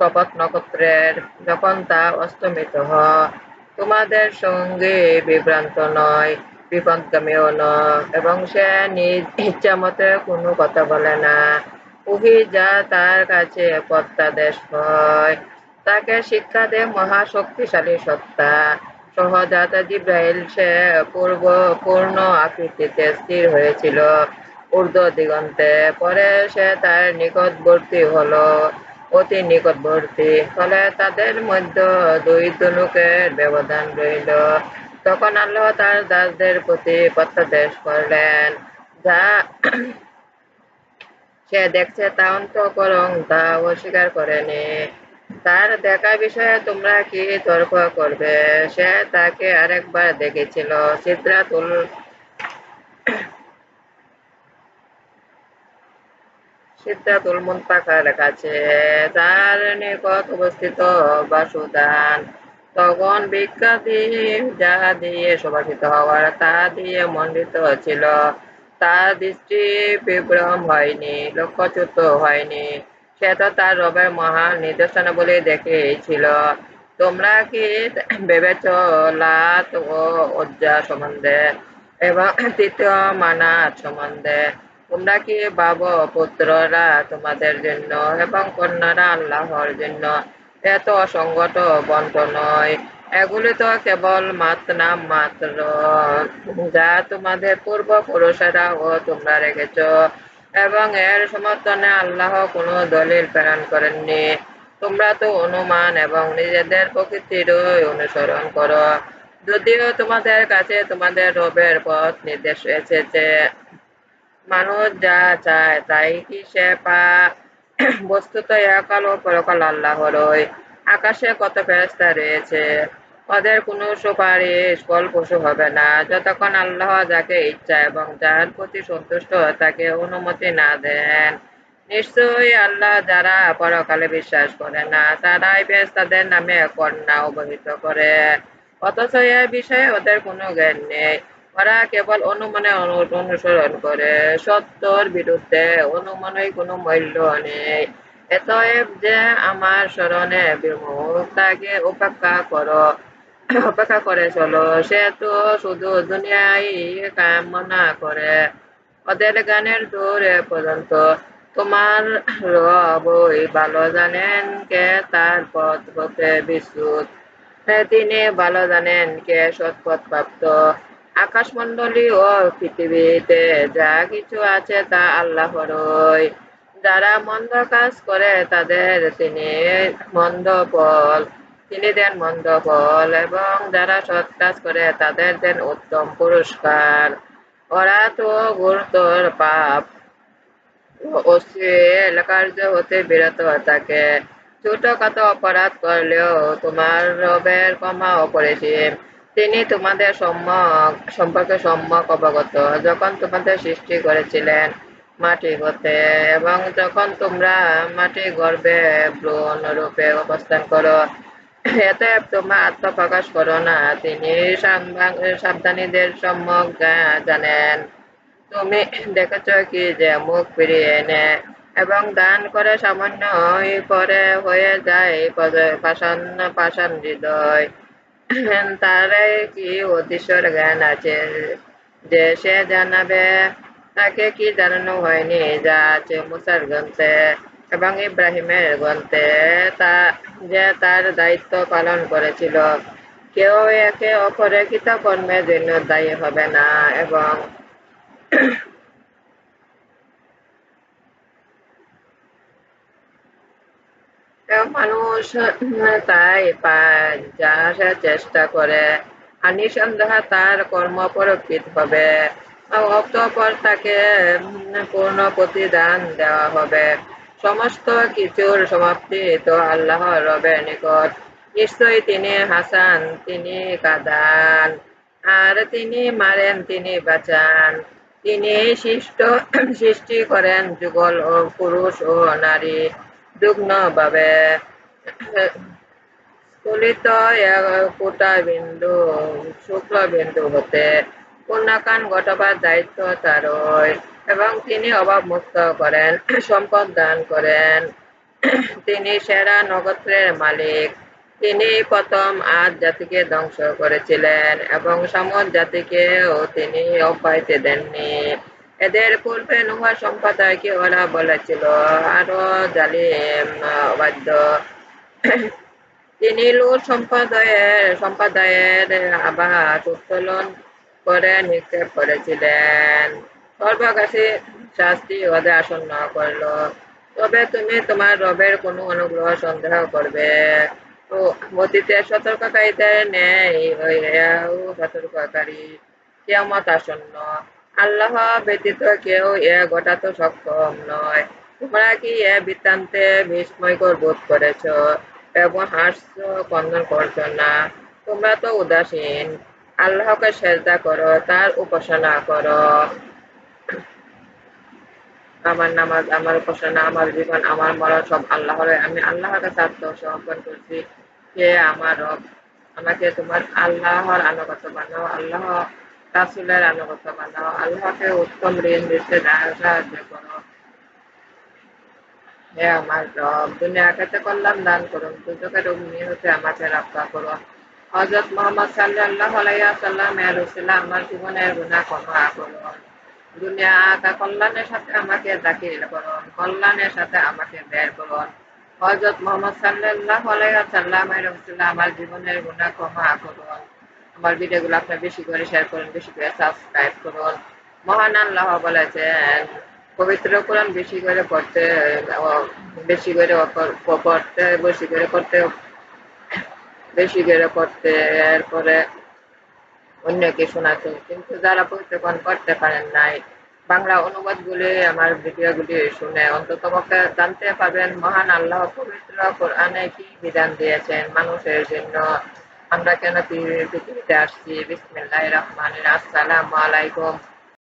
শপথ নক্ষত্রের যখন তা অস্তমিত তোমাদের সঙ্গে বিভ্রান্ত নয়, বিপদগামীও নয়, এবং সে নিজ ইচ্ছামতে কোনো কথা বলে না। উহি যা তার কাছে প্রত্যাদেশ হয়। তাকে শিক্ষা দেয় মহাশক্তিশালী সত্তা। সহজাত জিব্রাইল সে পূর্ব পূর্ণ আকৃতিতে স্থির হয়েছিল ঊর্ধ্ব দিগন্তে। পরে সে তার নিকটবর্তী হলো, অতি নিকটবর্তী। ফলে তাদের মধ্যে দুই ধনুকের ব্যবধান রইল। তখন আল্লাহ তার দাসদের প্রতি প্রত্যাদেশ করলেন, যা সে দেখছে তা অন্তঃকরণ, তা অস্বীকার করেনি। তার দেখা বিষয়ে তোমরা কি তর্ক করবে? সে তাকে আরেকবার দেখেছিল। সিদ্রাতুল সিদ্ধাতুল মুন্তাকার তার নিকট অবস্থিত বাসুদান। তখন যা দিয়ে সুবাসিত হওয়ার তা দিয়ে মণ্ডিত ছিল। তার দৃষ্টি বিভ্রম হয়নি, লক্ষ্যচ্যুত হয়নি। সে তো তার রবের মহান নিদর্শনাবলী দেখেছিল তোমরা কি ভেবেছ লাত ও উজ্জা সম্বন্ধে এবং তৃতীয় মানাত সম্বন্ধে? তোমরা কি ভাবো পুত্ররা তোমাদের জন্য এবং কন্যারা আল্লাহর জন্য এত অসংগত বন্ত নয়? এগুলি তো কেবল মাত্র নাম মাত্র। যা তোমাদের পূর্বপুরুষেরা ও তোমরা রেখেছ। এবং এর সমর্থনে আল্লাহ কোনো দলিল প্রেরণ করেননি। তোমরা তো অনুমান এবং নিজেদের প্রকৃতিরই অনুসরণ করো। যদিও তোমাদের কাছে তোমাদের রবের পথ নির্দেশ এসেছে মানুষ যা চায় তাই কি সে পা বস্তুত একাল ও পরকাল আল্লাহরই। আকাশে কত ফেরস্তা রয়েছে। ওদের কোনো সুপারিশ ফলপ্রসূ হবে না। যতক্ষণ আল্লাহ যাকে ইচ্ছা এবং যার প্রতি সন্তুষ্ট তাকে অনুমতি না দেন, নিশ্চয়ই আল্লাহ যারা পরকালে বিশ্বাস করে না, তারাই বেশ তাদের নামে কন্যা অবহিত করে। অথচ এ বিষয়ে ওদের কোনো জ্ঞান নেই। ওরা কেবল অনুমানে অনুসরণ করে। সত্যর বিরুদ্ধে অনুমানের কোনো মূল্য নেই। এতএব যে আমার স্মরণে বিমুখ তাকে উপেক্ষা করো। অপেক্ষা করে চলো। সে তো শুধু দুনিয়ায় কামনা করে ওদের গানের দূর পর্যন্ত তোমার রবই ভালো জানেন কে তার পথ হতে বিশুদ্ধ তিনি ভালো জানেন কে সৎপথ প্রাপ্ত আকাশ আকাশমণ্ডলী ও পৃথিবীতে যা কিছু আছে তা আল্লাহরই যারা মন্দ কাজ করে তাদের তিনি মন্দ ফল। তিনি দেন মন্দ ফল এবং যারা সৎ কাজ করে তাদের দেন উত্তম পুরস্কার। ওরা তো গুরুতর পাপ। অশ্লীল কার্য হতে বিরত থাকে অপরাধ করলেও তোমার রবের ক্ষমা অপরিসীম। তিনি তোমাদের সম্যক, সম্পর্কে সম্যক অবগত। যখন তোমাদের সৃষ্টি করেছিলেন মাটি হতে এবং যখন তোমরা মাটি গর্বে ভ্রূণ রূপে অবস্থান করো এতে তোমরা আত্মপ্রকাশ করো না। তিনি সাবধানীদের সম্যক জানেন। তুমি দেখেছ কি যে মুখ ফিরিয়ে এনে এবং দান করে সামান্য পরে হয়ে যায় পাষাণ পাষাণ হৃদয়। তারে কি অদৃশ্যর জ্ঞান আছে যে সে জানাবে? তাকে কি জানানো হয়নি? যা আছে মুসার গ্রন্থে। এবং ইব্রাহিমের গ্রন্থে তা যে তার দায়িত্ব পালন করেছিল, কেউ একে অপরে কৃতকর্মের জন্য দায়ী হবে না এবং মানুষ তাই যা চেষ্টা করে, আর নিঃসন্দেহ তার কর্ম পরক্ষিত হবে। অতঃপর তাকে পূর্ণ প্রতিদান দেওয়া হবে। সমস্ত কিছুর সমাপ্তি তো আল্লাহ রবের নিকট। নিশ্চয়ই তিনি হাসান, তিনি কাদান। আর তিনি মারেন, তিনি বাঁচান। তিনি সৃষ্ট, সৃষ্টি করেন যুগল ও পুরুষ ও নারী যুগ্ন ভাবে তুলিত কোটা বিন্দু শুক্ল বিন্দু হতে পূর্ণাকান ঘটবার দায়িত্ব তারই। এবং তিনি অভাব মুক্ত করেন, সম্পদ দান করেন। তিনি সেরা নগত্রের মালিক। তিনি প্রথম আজ জাতিকে ধ্বংস করেছিলেন এবং সমদ জাতিকেও তিনি অব্যাহতি দেননি। এদের পূর্বে নুহা সম্প্রদায়কে ওরা বলেছিল, আরও জালিম বাদ্য তিনি লুট সম্প্রদায়ের সম্প্রদায়ের আবাস উত্তোলন করে নিক্ষেপ করেছিলেন। সর্বকাশী শাস্তি ওদের আসন্ন করল। তবে তুমি তোমার রবের কোনো অনুগ্রহ সন্দেহ করবে। তো অতীতে সতর্ককারীদের নেই সতর্ককারী কেমত আসন্ন। আল্লাহ ব্যতীত কেউ এ ঘটাতে সক্ষম নয়। তোমরা কি এ বৃত্তান্তে বিস্ময়কর বোধ করেছ এবং হাস্য কন্দন করছ না? তোমরা তো উদাসীন। আল্লাহকে সেজদা করো, তার উপাসনা করো। আমার নামাজ, আমার উপাসনা আমার জীবন, আমার মরণ সব আল্লাহর আমি আল্লাহর কাছে আত্মসমর্পণ করছি কে আমার রব আমাকে তোমার আল্লাহর আনুগত বানাও, আল্লাহ রাসুলের আনুগত বানাও, আল্লাহকে উত্তম ঋণ দিতে সাহায্য করো। হে আমার রব দুনিয়া আকাতে কল্যাণ দান করুন দুজকের অগ্নি হতে আমাকে রক্ষা করুন হজরত মোহাম্মদ সাল্লাহ আলাইসাল্লাম এর উসিলা আমার জীবনের গুণা ক্ষমা করুন দুনিয়া কল্যাণের সাথে আমাকে করুন, কল্যাণের সাথে আমাকে বের করুন। হজরত মোহাম্মদ সাল্লাহ আমার জীবনের গুণা ক্ষমা করুন। আমার ভিডিওগুলো আপনি বেশি করে শেয়ার করুন, বেশি করে সাবস্ক্রাইব করুন। মহান আল্লাহ বলেছেন, পবিত্র কোরআন বেশি করে পড়তে, বেশি করে পড়তে, বেশি করে পড়তে, বেশি করে পড়তে, এরপরে অন্যকে শোনাতে কিন্তু যারা পবিত্র করতে পারেন নাই, বাংলা অনুবাদগুলি আমার ভিডিওগুলি শুনে অন্তত জানতে পারবেন, মহান আল্লাহ পবিত্র কোরআনে কি বিধান দিয়েছেন মানুষের জন্য। আমরা কেন পৃথিবীতে আসছি? বিসমিল্লাহ রহমান আসসালামু আলাইকুম।